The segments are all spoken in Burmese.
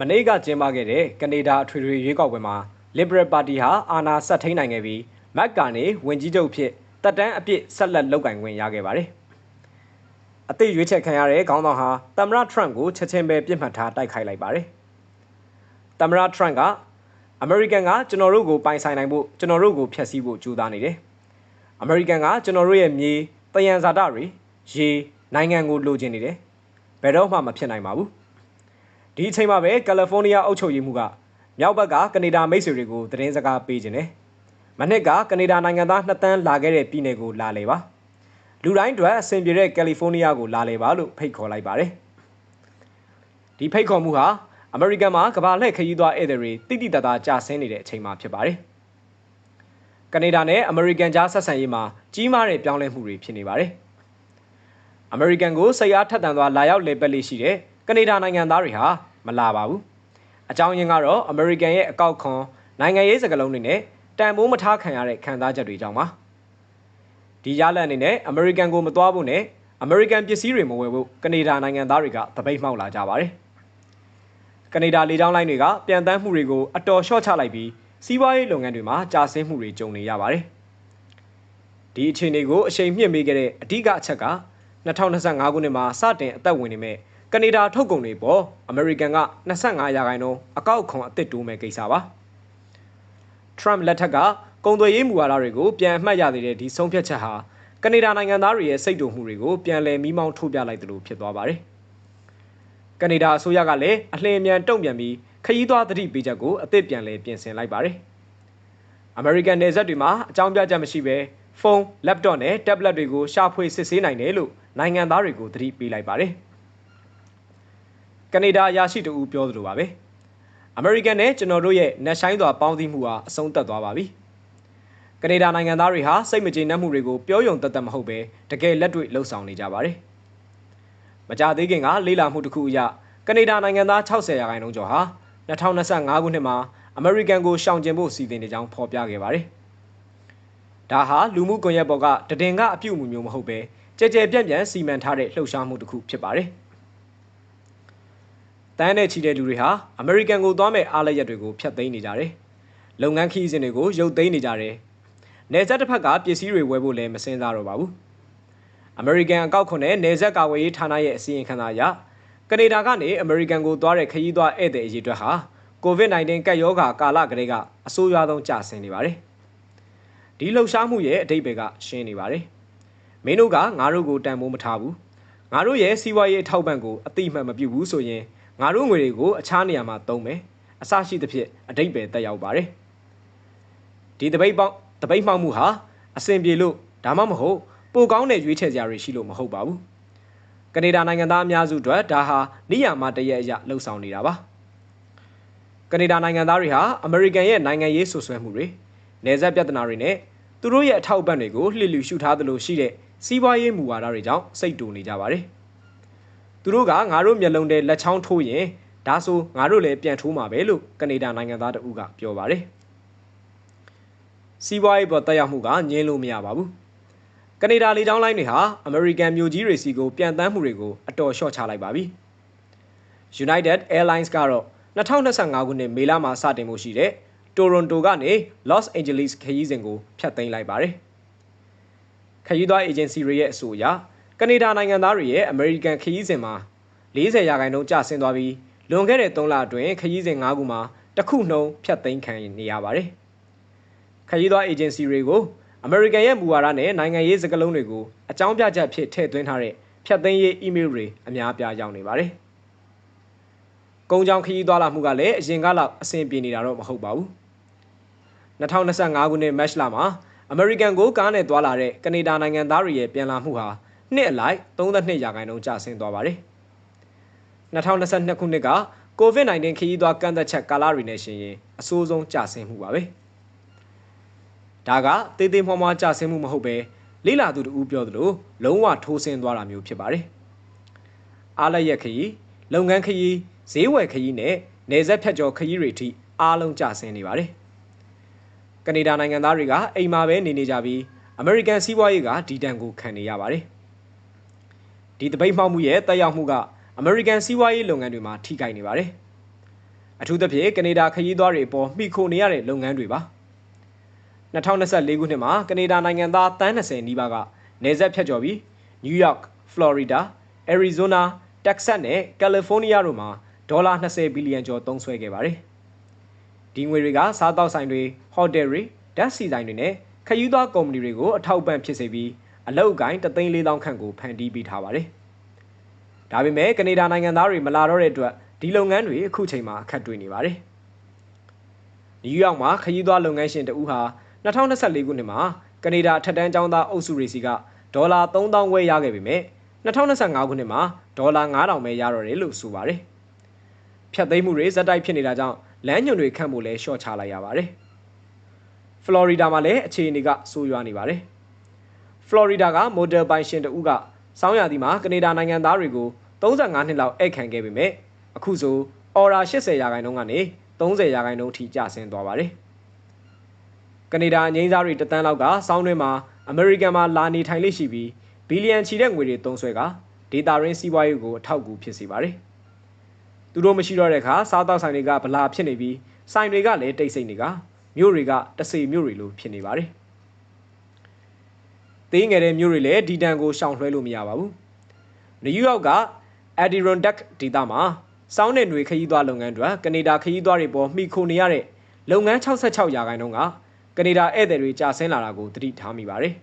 မနေ့ကကျင်းပခဲ့တဲ့ကနေဒါအထွေထွေရွေးကောက်ပွဲမှာ Liberal Party ဟာအာဏာဆက်ထိန်နိုင်ခဲ့ပြီးမက်ကာနေဝင်ကြီးချုပ်ဖြစ်တက်တန်းအပြစ်ဆက်လက်လုပ်ကင်ခွင့်ရခဲ့ပါတယ်။အသစ်ရွေးချယ်ခံရတဲ့ခေါင်းဆောင်ဟာသမ္မတထရန့်ကိုချက်ချင်းပဲပြစ်မှတ်ထားတိုက်ခိုက်လိုက်ပါတယ်။သမ္မတထရန့်ကအမေရိကန်ကကျွန်တော်တို့ကိုပိုင်ဆိုင်နိုင်ဖို့ကျွန်တော်တို့ကိုဖျက်ဆီးဖို့ကြိုးစားနေတယ်။အမေရိကန်ကကျွန်တော်တို့ရဲ့မြေတယံဇာတတွေရေနိုင်ငံကိုလိုချင်နေတယ်။ဘယ်တော့မှမဖြစ်နိုင်ပါဘူး။ ဒီအချိန်မှာပဲကယ်လီဖိုးနီးယားအုပ်ချုပ်ရေးမှူးကမြောက်ဘက်ကကနေဒါမိတ်ဆွေတွေကိုသတင်းစကားပေးခြင်းတယ်။မနှစ်ကကနေဒါနိုင်ငံသား2တန်းလာခဲ့တဲ့ပြည်နယ်ကိုလာလေပါ။လူတိုင်းအတွက်အဆင်ပြေတဲ့ကယ်လီဖိုးနီးယားကိုလာလေပါလို့ဖိတ်ခေါ်လိုက်ပါတယ်။ဒီဖိတ်ခေါ်မှုဟာအမေရိကန်မှာကမ္ဘာလှည့်ခရီးသွားဧည့်သည်တွေတိတိတသားကြာဆင်းနေတဲ့အချိန်မှာဖြစ်ပါတယ်။ကနေဒါနဲ့အမေရိကန်ကြားဆက်ဆံရေးမှာကြီးမားတဲ့ပြောင်းလဲမှုတွေဖြစ်နေပါတယ်။အမေရိကန်ကိုစိတ်အားထက်သန်စွာလာရောက်လေပတ်လေးရှိတဲ့ကနေဒါနိုင်ငံသားတွေဟာ မလာပါဘူး။အကြောင်းရင်းကတော့အမေရိကန်ရဲ့အကောက်ခွန်နိုင်ငံရေးစကားလုံးတွေနဲ့တန်ဖိုးမထားခံရတဲ့ခံစားချက်တွေကြောင့်ပါ။ဒီရလဒ်အနေနဲ့အမေရိကန်ကိုမသွားဖို့နဲ့အမေရိကန်ပစ္စည်းတွေမဝယ်ဖို့ကနေဒါနိုင်ငံသားတွေကတပိတ်မှောက်လာကြပါတယ်။ကနေဒါလေကြောင်းလိုင်းတွေကပြန်တမ်းမှုတွေကိုအတော်လျှော့ချလိုက်ပြီးစီးပွားရေးလုပ်ငန်းတွေမှာကြာဆင်းမှုတွေကြုံနေရပါတယ်။ဒီအခြေအနေကိုအချိန်မြင့်ပေးခဲ့တဲ့အဓိကအချက်က2025ခုနှစ်မှာစတင်အသက်ဝင်နေမဲ့ ကနေဒါထုတ်ကုန်တွေပေါ်အမေရိကန်က25ရာခိုင်နှုန်းအကောက်ခွန်အသစ်တိုးမဲ့ကိစ္စပါ။ Trump လက်ထက်ကကုန်သွယ်ရေးမူဝါဒတွေကိုပြန်အမှတ်ရသေးတဲ့ဒီဆုံးဖြတ်ချက်ဟာကနေဒါနိုင်ငံသားတွေရဲ့စိတ်တူမှုတွေကိုပြန်လည်မိမောင်းထုတ်ပြလိုက်သလိုဖြစ်သွားပါတယ်။ကနေဒါအစိုးရကလည်းအလင်းအမြန်တုံ့ပြန်ပြီးခရီးသွားသတိပေးချက်ကိုအသစ်ပြန်လည်ပြင်ဆင်လိုက်ပါတယ်။ American နယ်စပ်တွေမှာအကြောင်းပြချက်မရှိဘဲဖုန်း၊လပ်တော့နဲ့ tablet တွေကိုရှာဖွေစစ်ဆေးနိုင်တယ်လို့နိုင်ငံသားတွေကိုသတိပေးလိုက်ပါတယ်။ ကနေဒါရရှိတူပြောသလိုပါပဲ။ American နဲ့ကျွန်တော်တို့ရဲ့နှက်ဆိုင်စွာပေါင်းစည်းမှုဟာအဆုံးသတ်သွားပါပြီ။ကနေဒါနိုင်ငံသားတွေဟာစိတ်မကျေနပ်မှုတွေကိုပြောယုံတတ်တတ်မဟုတ်ပဲတကယ်လက်တွေ့လှုပ်ဆောင်နေကြပါတယ်။မကြသေးခင်ကလေးလာမှုတစ်ခုအရကနေဒါနိုင်ငံသား60ရာခိုင်နှုန်းကျော်ဟာ2025ခုနှစ်မှာအမေရိကန်ကိုရှောင်ကျဉ်ဖို့စီစဉ်နေကြောင်းဖော်ပြခဲ့ပါတယ်။ဒါဟာလူမှုကွန်ရက်ပေါ်ကတည်င်ကအပြုတ်မှုမျိုးမဟုတ်ပဲကြဲကြဲပြန့်ပြန့်စီမံထားတဲ့လှုပ်ရှားမှုတစ်ခုဖြစ်ပါတယ်။ တန်းတဲ့ချီတဲ့လူတွေဟာအမေရိကန်ကိုသွားမဲ့အားလက်ရက်တွေကိုဖျက်သိမ်းနေကြတယ်။လုပ်ငန်းခီးစဉ်တွေကိုရုပ်သိမ်းနေကြတယ်။နယ်စပ်တစ်ဖက်ကပစ္စည်းတွေဝယ်ဖို့လည်းမစင်စားတော့ပါဘူး။အမေရိကန်အကောက်ခွန်နဲ့နယ်စပ်ကာကွယ်ရေးဌာနရဲ့အစည်းအဝေးခန်းသားအရကနေဒါကနေအမေရိကန်ကိုသွားတဲ့ခရီးသွားဧည့်သည်အရေးအတွက်ဟာ COVID-19 ကပ်ရောဂါကာလကလေးကအဆိုးရွားဆုံးကျဆင်းနေပါတယ်။ဒီလှုပ်ရှားမှုရဲ့အတိတ်ဘက်ကရှင်းနေပါတယ်။မင်းတို့ကငါတို့ကိုတန်ဖိုးမထားဘူး။ငါတို့ရဲ့စီးပွားရေးအထောက်ပံ့ကိုအတိအမှန်မပြုဘူးဆိုရင် ငါတို့ငွေတွေကိုအခြားနေရာမှာသုံးမယ်။အစရှိသဖြင့်အတိတ်ပဲတက်ရောက်ပါတယ်။ဒီတပိတ်ပေါက်တပိတ်မှောက်မှုဟာအစဉ်ပြေလို့ဒါမှမဟုတ်ပိုကောင်းတဲ့ရွေးချယ်စရာတွေရှိလို့မဟုတ်ပါဘူး။ကနေဒါနိုင်ငံသားအများစုအတွက်ဒါဟာနေရမှာတရက်အရလှုပ်ဆောင်နေတာပါကနေဒါနိုင်ငံသားတွေဟာအမေရိကန်ရဲ့နိုင်ငံရေးဆွဆွဲမှုတွေနယ်စပ်ပြဿနာတွေနဲ့သူတို့ရဲ့အထောက်အပံ့တွေကိုလှစ်လူရှုထားသလိုရှိတဲ့စီးပွားရေးမူဝါဒတွေကြောင့်စိတ်တူနေကြပါတယ် သူတို့ကငါတို့မျက်လုံးထဲလက်ချောင်းထိုးရင်ဒါဆိုငါတို့လည်းပြန်ထိုးမှာပဲလို့ကနေဒါနိုင်ငံသားတဦးကပြောပါတယ်စီးပွားရေးပေါ်တက်ရောက်မှုကငင်းလို့မရပါဘူးကနေဒါလေကြောင်းလိုင်းတွေဟာအမေရိကန်မြို့ကြီးတွေစီကိုပြန်တမ်းမှုတွေကိုအတော်လျှော့ချလိုက်ပါပြီ။ United Airlines ကတော့2025ခုနှစ်မေလမှာစတင်မှုရှိတဲ့တိုရွန်တိုကနေ Los Angeles ခရီးစဉ်ကိုဖျက်သိမ်းလိုက်ပါတယ်။ခရီးသွားအေဂျင်စီတွေရဲ့အဆိုအရ ကနေဒါနိုင်ငံသားတွေရဲ့အမေရိကန်ခရီးစဉ်မှာ40ရာခိုင်နှုန်းကျဆင်းသွားပြီးလွန်ခဲ့တဲ့3လအတွင်းခရီးစဉ်5ခုမှာတစ်ခုနှုန်းဖျက်သိမ်းခံနေရပါတယ်။ခရီးသွားအေဂျင်စီတွေကိုအမေရိကန်ရဲ့မူဝါဒနဲ့နိုင်ငံရေးစကားလုံးတွေကိုအကြောင်းပြချက်ဖြစ်ထည့်သွင်းထားတဲ့ဖြတ်သိမ်းရေးအီးမေးလ်တွေအများအပြားရောက်နေပါတယ်။ကုန်းကြောင်ခရီးသွားလာမှုကလည်းအရင်ကလောက်အဆင်ပြေနေတာတော့မဟုတ်ပါဘူး။2025ခုနှစ်မတ်လမှာအမေရိကန်ကိုကားနဲ့သွားလာတဲ့ကနေဒါနိုင်ငံသားတွေရဲ့ပြန်လာမှုဟာ နှစ်အလိုက်32ရာခိုင်နှုန်းကျဆင်းသွားပါတယ်။2022ခုနှစ်က COVID-19 ခရီးသွားကန့်သက်ချက်ကာလတွေနဲ့ရှင်ရင်အဆိုးဆုံးကျဆင်းမှုပါပဲ။ဒါကတေးသေးမွှားမွှားကြဆင်းမှုမဟုတ်ပဲလေးလာသူတူပြောသလိုလုံးဝထိုးဆင်းသွားတာမျိုးဖြစ်ပါတယ်။အားလက်ရက်ခရီးလုပ်ငန်းခရီးဈေးဝယ်ခရီးနဲ့နေဆက်ဖြတ်ကျော်ခရီးတွေထိအားလုံးကျဆင်းနေပါတယ်။ကနေဒါနိုင်ငံသားတွေကအိမ်မှာပဲနေနေကြပြီးအမေရိကန်စီးပွားရေးကဒီတန်ကိုခံနေရပါတယ်။ ဒီတပိတ်မှောက်မှုရဲ့တက်ရောက်မှုကအမေရိကန်စီးပွားရေးလုပ်ငန်းတွေမှာထိခိုက်နေပါတယ်အထူးသဖြင့်ကနေဒါခရီးသွားတွေအပေါ်မှီခိုနေရတဲ့လုပ်ငန်းတွေပါ2024ခုနှစ်မှာကနေဒါနိုင်ငံသားတန်း20နီးပါးကနေဆက်ဖြတ်ကျော်ပြီးနယူးယောက်ဖလော်ရီဒါအရီဇိုနာတက်ဆတ်နဲ့ကယ်လီဖိုးနီးယားတို့မှာဒေါ်လာ20ဘီလီယံကျော်သုံးစွဲခဲ့ပါတယ်ဒီငွေတွေကစားတောက်ဆိုင်တွေဟိုတယ်တွေဓာတ်ဆီဆိုင်တွေနဲ့ခရီးသွားကုမ္ပဏီတွေကိုအထောက်ပံ့ဖြစ်စေပြီး အလောက်ကိုင်း3သိန်း4တောင်းခန့်ကိုဖန်တီးပေးထားပါတယ်။ဒါပေမဲ့ကနေဒါနိုင်ငံသားတွေမလာတော့တဲ့အတွက်ဒီလုပ်ငန်းတွေအခုချိန်မှာအခက်တွေ့နေပါတယ်။နယူးယောက်မှာခရီးသွားလုပ်ငန်းရှင်တဦးဟာ2024ခုနှစ်မှာကနေဒါထက်တန်းကျောင်းသားအုပ်စုတွေစီကဒေါ်လာ3000ဝဲရခဲ့ပေမဲ့2025ခုနှစ်မှာဒေါ်လာ9000ပဲရတော့တယ်လို့ဆိုပါတယ်။ဖြတ်သိမ်းမှုတွေဇက်တိုက်ဖြစ်နေတာကြောင့်လမ်းညွန်တွေခန့်ဖို့လဲရှော့ချလိုက်ရပါတယ်။ဖလော်ရီဒါမှာလည်းအခြေအနေကဆိုးရွားနေပါတယ်။ ဖလော်ရီဒါကမိုတယ်ပိုင်ရှင်တဦးကစောင်းရသည်မှာကနေဒါနိုင်ငံသားတွေကို35နှစ်လောက်ဧည့်ခံခဲ့ပေမဲ့အခုဆိုအော်ရာ80ရာခိုင်နှုန်းကနေ30ရာခိုင်နှုန်းထိကျဆင်းသွားပါတယ်။ကနေဒါငိမ့်စားတွေတသန်းလောက်ကစောင်းတွင်းမှာအမေရိကန်မှာလာနေထိုင်လိမ့်ရှိပြီးဘီလီယံချီတဲ့ငွေတွေသုံးစွဲကဒေတာရင်းစီးပွားရေးကိုအထောက်အကူဖြစ်စေပါတယ်။သူတို့မရှိတော့တဲ့အခါစားတောက်ဆိုင်တွေကဗလာဖြစ်နေပြီးဆိုင်တွေကလည်းတိတ်ဆိတ်နေကမြို့တွေကတဆေမြို့တွေလိုဖြစ်နေပါတယ်။ သေးငယ်တဲ့မြို့တွေလည်းဒီတန်ကိုရှောင်လွှဲလို့မရပါဘူး။နယူးယောက်က Adirondack ဒေသမှာစောင်းတဲ့ຫນွေခရီးသွားလုပ်ငန်းတွေကနေဒါခရီးသွားတွေပေါ်မှီခိုနေရတဲ့လုပ်ငန်း66ရာခိုင်နှုန်းကကနေဒါဧည့်သည်တွေကြာဆင်းလာတာကိုသတိထားမိပါတယ်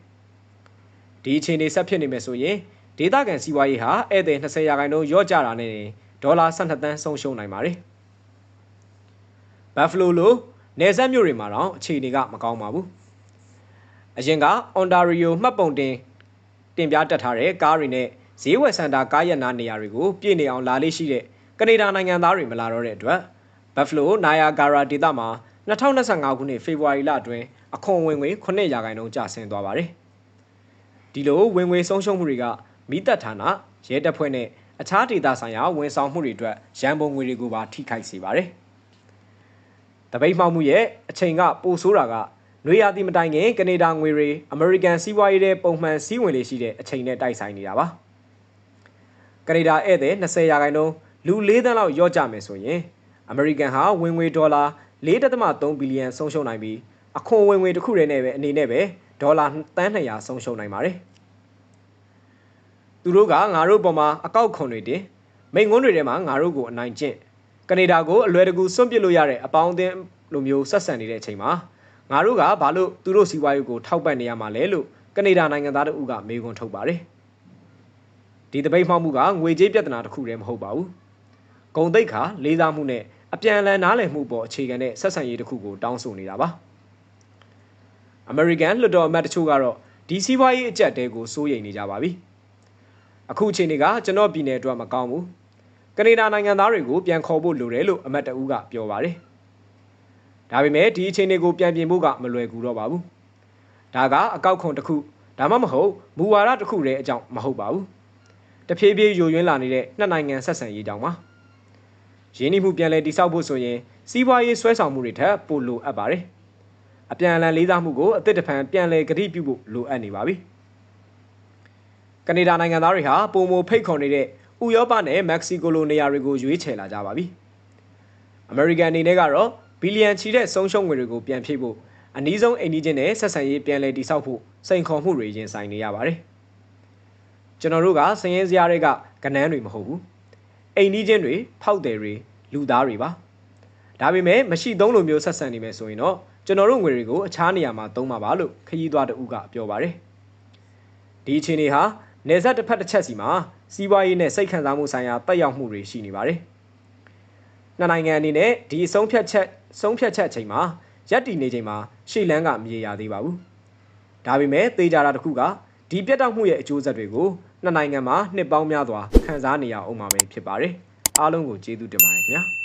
။ဒီအခြေအနေဆက်ဖြစ်နေမယ်ဆိုရင်ဒေသခံစီးပွားရေးဟာဧည့်သည်20ရာခိုင်နှုန်းရော့ကျတာနဲ့ဒေါ်လာ12သန်းဆုံးရှုံးနိုင်ပါတယ်။ဘတ်ဖလိုလိုနယ်စပ်မြို့တွေမှာတော့အခြေအနေကမကောင်းပါဘူး။ အရင်ကအွန်တာရီယိုမှတ်ပုံတင်တင်ပြတက်ထားတဲ့ကားတွေနဲ့ဈေးဝယ်စင်တာကားရနာနေရာတွေကိုပြည့်နေအောင်လာလေးရှိတဲ့ကနေဒါနိုင်ငံသားတွေမလာတော့တဲ့အတွက်ဘတ်ဖလိုနာယာဂါရာဒေသမှာ2025ခုနှစ်ဖေဖော်ဝါရီလအတွင်းအခွန်ဝင်ငွေ9ရာခိုင်နှုန်းကျဆင်းသွားပါတယ်။ဒီလိုဝင်ငွေဆုံးရှုံးမှုတွေကမိသက်ဌာနရဲတပ်ဖွဲ့နဲ့အခြားဒေသဆိုင်ရာဝန်ဆောင်မှုတွေအတွက်ရန်ပုံငွေတွေကိုပါထိခိုက်စေပါတယ်။တပိတ်မှောက်မှုရဲ့အချိန်ကပိုဆိုးတာက နွေရာသီမတိုင်ခင်ကနေဒါငွေတွေအမေရိကန်စီးပွားရေးတဲ့ပုံမှန်စည်းဝင်လေးရှိတဲ့အချိန်နဲ့တိုက်ဆိုင်နေတာပါ။ကနေဒါဧည့်သည်20ရာခိုင်နှုန်းလူ၄သန်းလောက်ရော့ကြမယ်ဆိုရင်အမေရိကန်ဟာဝင်ငွေဒေါ်လာ4.3ဘီလီယံဆုံးရှုံးနိုင်ပြီးအခွန်ဝင်ငွေတစ်ခုတည်းနဲ့ပဲအနေနဲ့ပဲဒေါ်လာတန်း200ဆုံးရှုံးနိုင်ပါတယ်။သူတို့ကငါတို့ပေါ်မှာအကောက်ခွန်တွေတင်မိန်ငွန်းတွေထဲမှာငါတို့ကိုအနိုင်ကျင့်ကနေဒါကိုအလွယ်တကူစွန့်ပစ်လို့ရတဲ့အပေါင်းအသင်းလိုမျိုးဆက်ဆံနေတဲ့အချိန်မှာ ငါတို့ကဘာလို့သူတို့စီးပွားရေးကိုထောက်ပံ့နေရမှာလဲလို့ကနေဒါနိုင်ငံသားတို့ကမေးခွန်းထုတ်ပါတယ်။ဒီတပိတ်မှောက်မှုကငွေကြေးပြဿနာတစ်ခုတည်းမဟုတ်ပါဘူး။ဂုံတိတ်ခါလေးစားမှုနဲ့အပြန်အလှန်နားလည်မှုပေါ်အခြေခံတဲ့ဆက်ဆံရေးတစ်ခုကိုတောင်းဆိုနေတာပါ။ American လွှတ်တော်အမတ်တချို့ကတော့ဒီစီးပွားရေးအကြက်တဲကိုစိုးရိမ်နေကြပါပြီ။အခုအချိန်ကကျွန်တော်ပြည်နယ်အတွက်မကောင်းဘူး။ကနေဒါနိုင်ငံသားတွေကိုပြန်ခေါ်ဖို့လိုတယ်လို့အမတ်တအူးကပြောပါတယ်။ ဒါပေမဲ့ဒီအချိန်တွေကိုပြန်ပြင်ဖို့ကမလွယ်ကူတော့ပါဘူး။ဒါကအကောက်ခွန်တစ်ခုဒါမှမဟုတ်မူဝါဒတစ်ခုတည်းအကြောင်းမဟုတ်ပါဘူး။တဖြည်းဖြည်းယိုယွင်းလာနေတဲ့နှစ်နိုင်ငံဆက်ဆံရေးကြောင့်ပါ။ရင်းနှီးမှုပြန်လည်တည်ဆောက်ဖို့ဆိုရင်စီးပွားရေးဆွဲဆောင်မှုတွေထက်ပိုလိုအပ်ပါတယ်။အပြန်အလှန်လေးစားမှုကိုအသစ်တဖန်ပြန်လည်ကတိပြုဖို့လိုအပ်နေပါပြီ။ကနေဒါနိုင်ငံသားတွေဟာပုံမဖိတ်ခေါ်နေတဲ့ဥရောပနဲ့မက္ကဆီကိုလိုနေရာတွေကိုရွေးချယ်လာကြပါပြီ။အမေရိကန်အနေနဲ့ကတော့ ဘီလီယံချီတဲ့ဆုံးရှုံးငွေတွေကိုပြန်ဖြည့်ဖို့အနည်းဆုံးအိမ်နီးချင်းနဲ့ဆက်ဆံရေးပြန်လည်တည်ဆောက်ဖို့စိန်ခေါ်မှုတွေရင်ဆိုင်နေရပါတယ်။ကျွန်တော်တို့ကစည်ရင်းစရာတွေကကနန်းတွေမဟုတ်ဘူး။အိမ်နီးချင်းတွေဖောက်တယ်တွေလူသားတွေပါဒါပေမဲ့မရှိသုံးလိုမျိုးဆက်ဆံနေမယ်ဆိုရင်တော့ကျွန်တော်တို့ငွေတွေကိုအခြားနေရာမှာသုံးမှာပါလို့ခရီးသွားတဦးကပြောပါတယ်ဒီအခြေအနေဟာနေဆက်တစ်ဖက်တစ်ချက်စီမှာစီးပွားရေးနဲ့စိတ်ခံစားမှုဆိုင်ရာတက်ရောက်မှုတွေရှိနေပါတယ်နှစ်နိုင်ငံအနေနဲ့ဒီဆုံးဖြတ်ချက် ဆုံးဖြတ်ချက်အချိန်မှာရက်တည်နေချိန်မှာရှေ့လန်းကမရေရသေးပါဘူးဒါပေမဲ့သေချာတာတစ်ခုကဒီပြတ်တောက်မှုရဲ့အကျိုးဆက်တွေကိုနှစ်နိုင်ငံမှာနှစ်ပေါင်းများစွာခံစားနေရအောင်မှာပဲဖြစ်ပါတယ်အားလုံးကိုကျေးဇူးတင်ပါတယ်ခင်ဗျာ